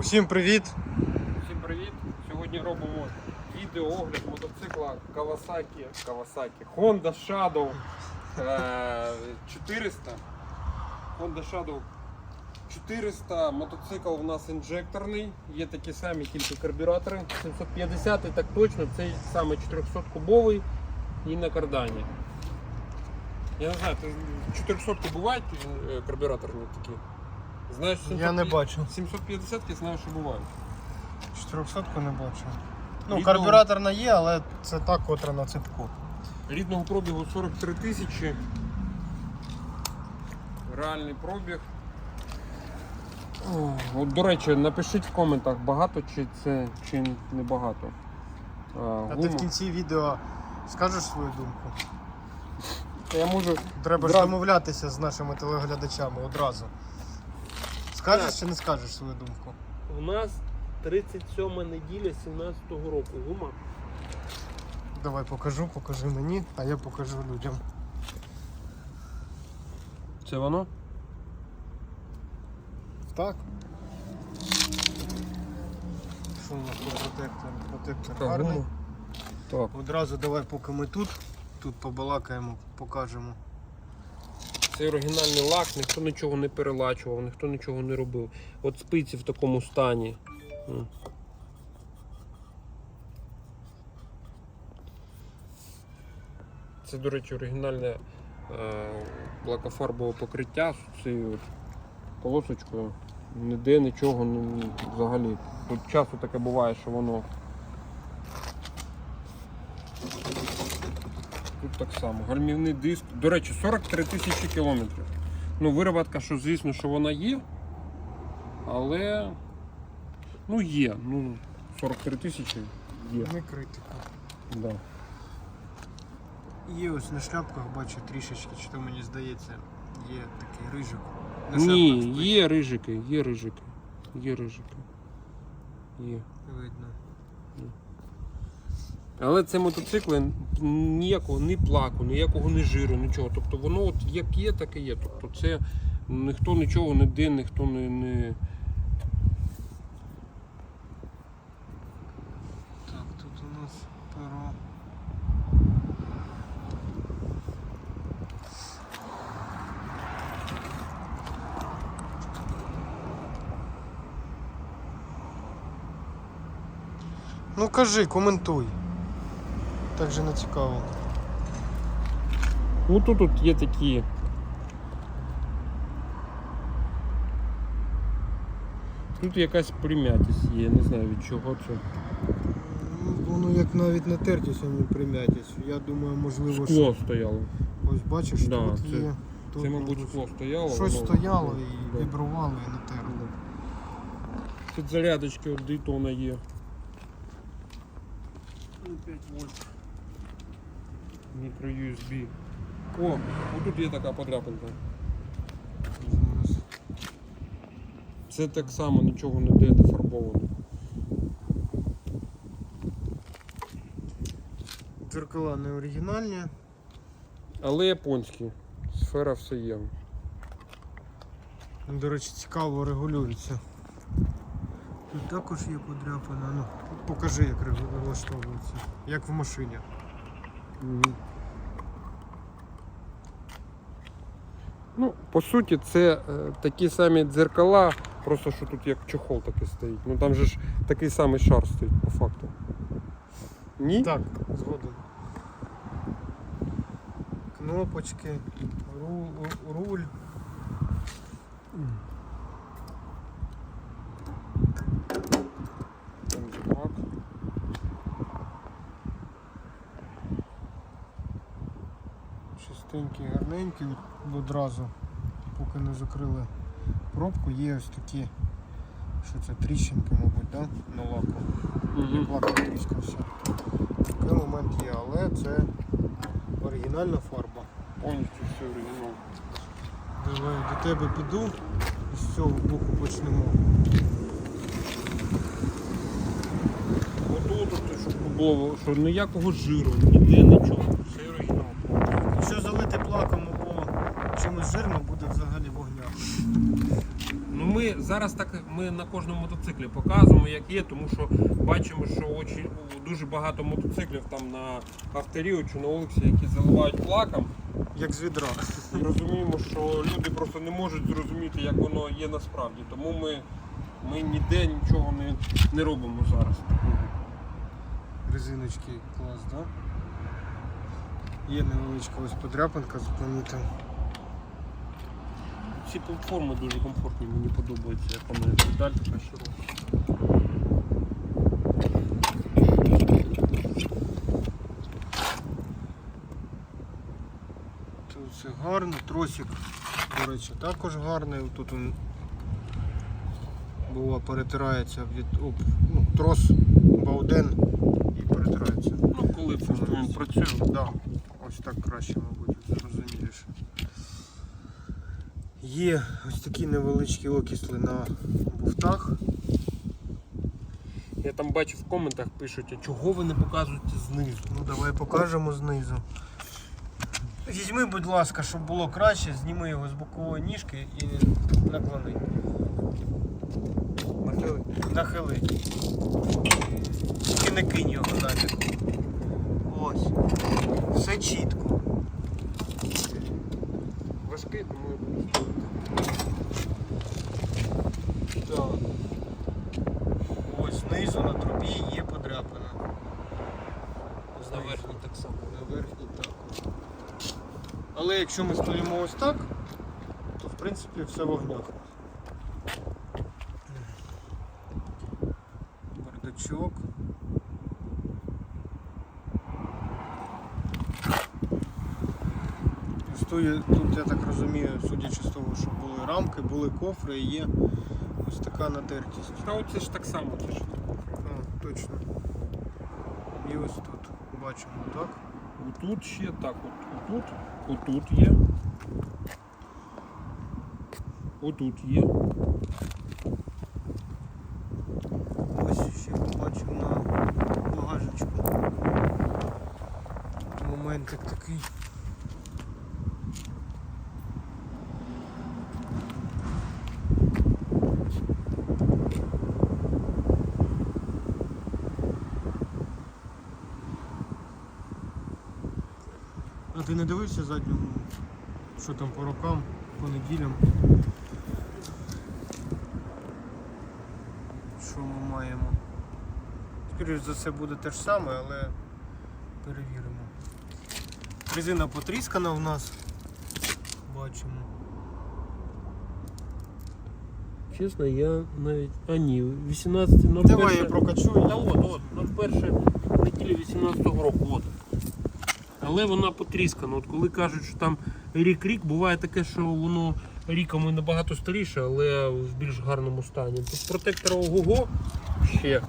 Усім привіт! Всім привіт! Сьогодні робимо відеоогляд мотоцикла Kawasaki, Kawasaki Honda Shadow е, 400. Honda Shadow 400. Мотоцикл у нас інжекторний. Є такі самі, тільки карбюратори. 750 так точно, цей саме 400 кубовий і на кардані. Я не знаю, ти 400 бувають е, карбюраторні такі? Знаєш, Я не бачу. 750 я знаю, що бувають. 400 не бачу. Ну, Рідного- карбюраторна є, але це та, котра на цепку. Рідного пробігу 43 тисячі. Реальний пробіг. О, От, до речі, напишіть в коментах, багато чи це чи не багато. А, А ти гума. в кінці відео скажеш свою думку? Я можу. Треба ж домовлятися з нашими телеглядачами одразу. Скажеш чи не скажеш свою думку? У нас 37 неділя 17-го року. Гума. Давай покажу, покажи мені, а я покажу людям. Це воно? Так. Що у нас по протектору? Протектор Так, гарний. гума. Так. Одразу давай, поки ми тут, тут побалакаємо, покажемо. Це оригінальний лак, ніхто нічого не перелачував, ніхто нічого не робив. От спиці в такому стані. Це, до речі, оригінальне е, лакофарбове покриття з цією полосочкою. Ніде нічого взагалі. Тут часто таке буває, що воно. Тут так само. Гальмівний диск. До речі, 43 тисячі кілометрів. Ну, вироботка, що звісно, що вона є. Але. Ну, є. Ну, 43 тисячі є. Не критика. Да. Є ось на шляпках, бачу трішечки, чи то мені здається, є такий рижик. На Ні, шляпках стоїть, є рижики, є рижики. Є рижики. Є. Видно. Але це мотоцикли ніякого ні плаку, ніякого ні жиру, нічого. Тобто воно от як є, так і є. Тобто це ніхто нічого не де, ніхто не. не... Так, тут у нас перо. Ну кажи, коментуй. Так же не цікаво. Ну тут, тут є такі. Тут якась прим'ятість є, не знаю від чого це. Ну, Воно як навіть не тертість, а не прим'ятість. Я думаю, можливо, Скло стояло. ось бачиш, Да, тут це- є. Тут Це, мабуть, скло стояло. Щось воно- стояло і Да. вібрувало і не терло. Тут зарядочки от Дейтона є. Ну, 5 вольт. Мікро USB. О, отут є така подряпинка. Зараз. Це так само нічого не де дефарбовано. Дзеркала не оригінальні. Але японські. Сфера все є. До речі, цікаво регулюється. Тут також є подряпина. Ну, покажи, як влаштовується. Як в машині. Ну, по суті, це е, такі самі дзеркала, просто що тут як чохол такий стоїть. Ну там же ж такий самий шар стоїть по факту. Ні? Так, згоден. Кнопочки, руль. руль. Бензобак. Чистенький, гарненький. Одразу, поки не закрили пробку, є ось такі, що це тріщинки, мабуть, да? на лаку. Мгм. Лак тріскався. Такий момент є, але це оригінальна фарба. Повністю все оригінал. Давай до тебе піду і з цього боку почнемо. Отут, от, щоб було, що ніякого жиру, ніде нічого. Все оригінал. Якщо залити плаком або чимось жирним, буде взагалі вогня. Ну ми зараз так ми на кожному мотоциклі показуємо, як є, тому що бачимо, що очень, дуже багато мотоциклів там на авторію чи на Олексі, які заливають лаком. Як з відра. І розуміємо, що люди просто не можуть зрозуміти, як воно є насправді. Тому ми, ми ніде нічого не, не робимо зараз. Резиночки клас, да? Є невеличка ось подряпинка з помітом. Ці платформи дуже комфортні, мені подобається, як вони педаль така широка. Тут все гарно, тросик, до речі, також гарний. Тут він бува перетирається від об, ну, трос, бауден і перетирається. Ну, коли він працює. Да, ось так краще, мабуть, зрозуміліше. Є ось такі невеличкі окисли на буфтах. Я там бачу в коментах пишуть, а чого ви не показуєте знизу? Ну давай покажемо знизу. Візьми, будь ласка, щоб було краще, зніми його з бокової ніжки і наклони. Нахили. Нахили. Тільки не кинь його далі. Ось. Все чітко. Важкий, тому я буду ставити. Так. Ось знизу на трубі є подряпина. На верхній так само. На верхній також. Але якщо ми стоїмо ось так, то в принципі все в огнях. Бардачок. Стоїть тут, я так розумію, судячи з того, що були рамки, були кофри і є ось така натертість. Та оце ж так само, це ж точно. І ось тут бачимо, так? Отут ще так, от, отут, отут є. Отут є. Ось ще побачив на багажечку. Моментик такий. А ти не дивився задню? Що там по рокам, по неділям? Що ми маємо? Скоріше за все буде те ж саме, але перевіримо. Резина потріскана в нас. Бачимо. Чесно, я навіть. А ні, 18 на Давай я прокачу. Та от, от, на перше неділі 18-го року. От. Але вона потріскана. От коли кажуть, що там рік-рік, буває таке, що воно ріками набагато старіше, але в більш гарному стані. Тут протектор ого ще.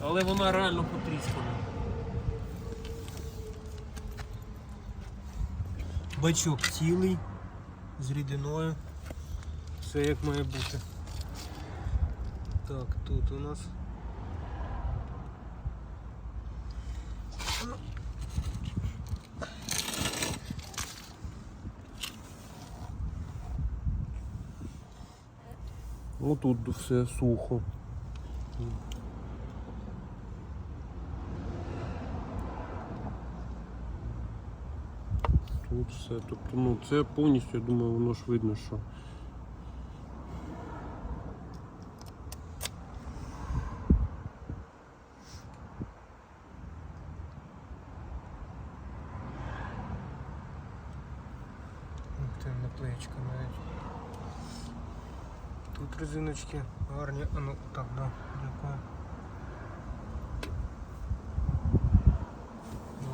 Але вона реально потріскана. Бачок цілий з рідиною. Все як має бути. Так, тут у нас. Отут все сухо. Тут все. Тобто, ну, це повністю, я думаю, воно ж видно, що. Тут резиночки гарні. А ну так, да, дякую.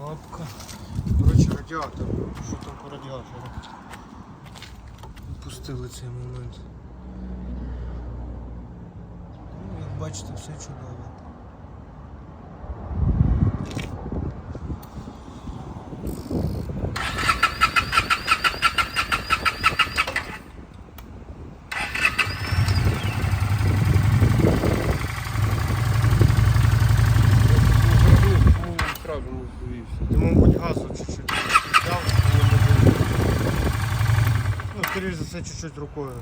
Лапка. Коротше, радіатор. Що там по радіатору? Пустили цей момент. Ну, як бачите, все чудово. Придеться чуть-чуть рукою.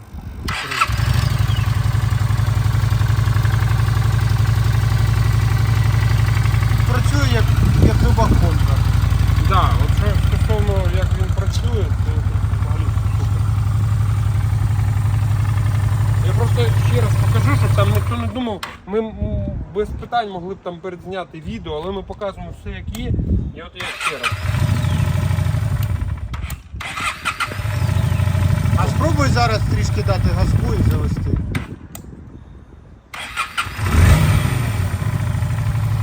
Працює як як люба контра. Да, от що стосовно як він працює, це взагалі. Я просто ще раз покажу, щоб там ніхто не думав, ми без питань могли б там передзняти відео, але ми показуємо все як є. І от я ще раз. Спробуй зараз трішки дати газку і завести.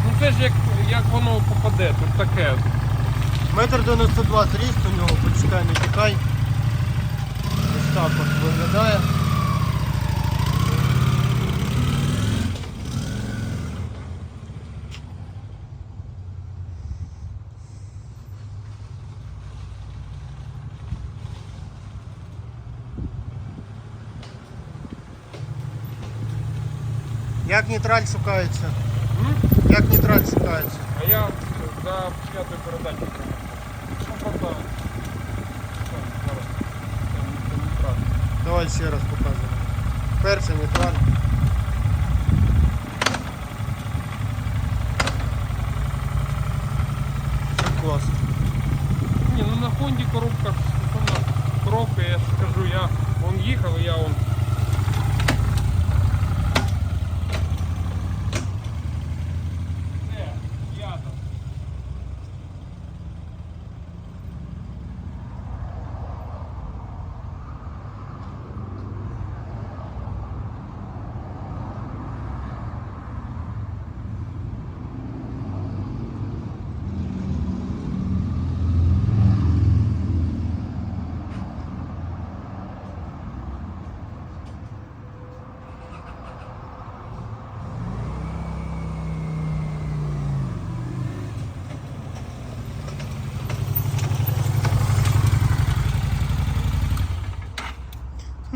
Ну це ж як, як воно попаде, тут таке. Метр 92 зріст у нього, почекай, не чекай. Ось так от виглядає. Як нітраль шукається? М? Як нітраль шукається? А я за п'ятою передачею. Що правда? Так, зараз. Це не- це не правда. Давай ще раз показуємо. Перша нітраль. Все класно. Ні, ну на Хонді коробка стосовно коробки, я ж кажу, я вон їхав і я вон. Де? Я там.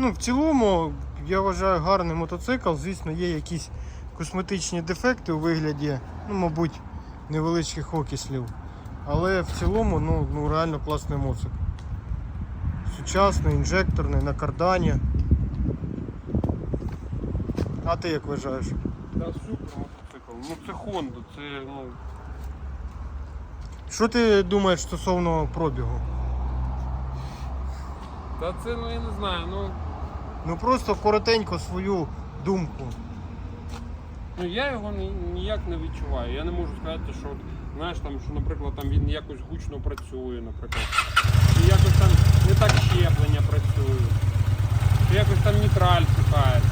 Ну, в цілому, я вважаю гарний мотоцикл. Звісно, є якісь косметичні дефекти у вигляді, ну, мабуть, невеличких окислів. Але в цілому, ну, ну реально класний моцик. Сучасний, інжекторний, на кардані. А ти як вважаєш? Та супер мотоцикл. Ну це Honda, це ну. Що ти думаєш стосовно пробігу? Та це ну я не знаю, ну. Ну просто коротенько свою думку. Ну я його ні- ніяк не відчуваю. Я не можу сказати, що знаєш там, що, наприклад, там він якось гучно працює, наприклад. Чи якось там не так щеплення працює, чи якось там нейтраль шукається,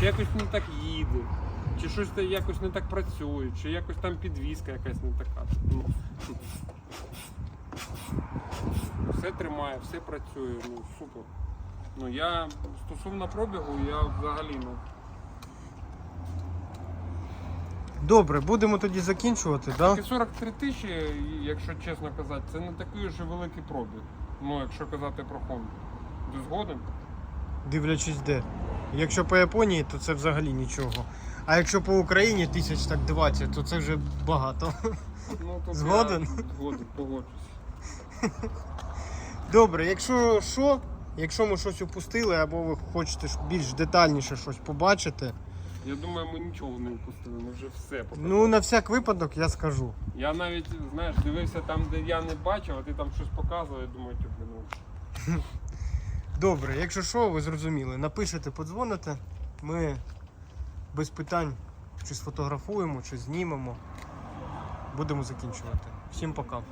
чи якось не так їде, чи щось якось не так працює, чи якось там підвізка якась не така. Ну, все тримає, все працює, ну супер. Ну я стосовно пробігу, я взагалі ну. Добре, будемо тоді закінчувати, да? 43 тисячі, якщо чесно казати, це не такий вже великий пробіг. Ну, якщо казати про Honda. Ти згоден? Дивлячись де. Якщо по Японії, то це взагалі нічого. А якщо по Україні тисяч так 20, то це вже багато. Ну, то Згоден? Я згоден, погоджусь. Добре, якщо що, якщо ми щось упустили, або ви хочете більш детальніше щось побачити, Я думаю, ми нічого не впустили, ми вже все показали. ну на всяк випадок я скажу. Я навіть, знаєш, дивився там, де я не бачив, а ти там щось показував, я думаю, типу, ну. Добре, якщо що, ви зрозуміли, напишете, подзвоните, ми без питань чи сфотографуємо, чи знімемо. Будемо закінчувати. Всім пока.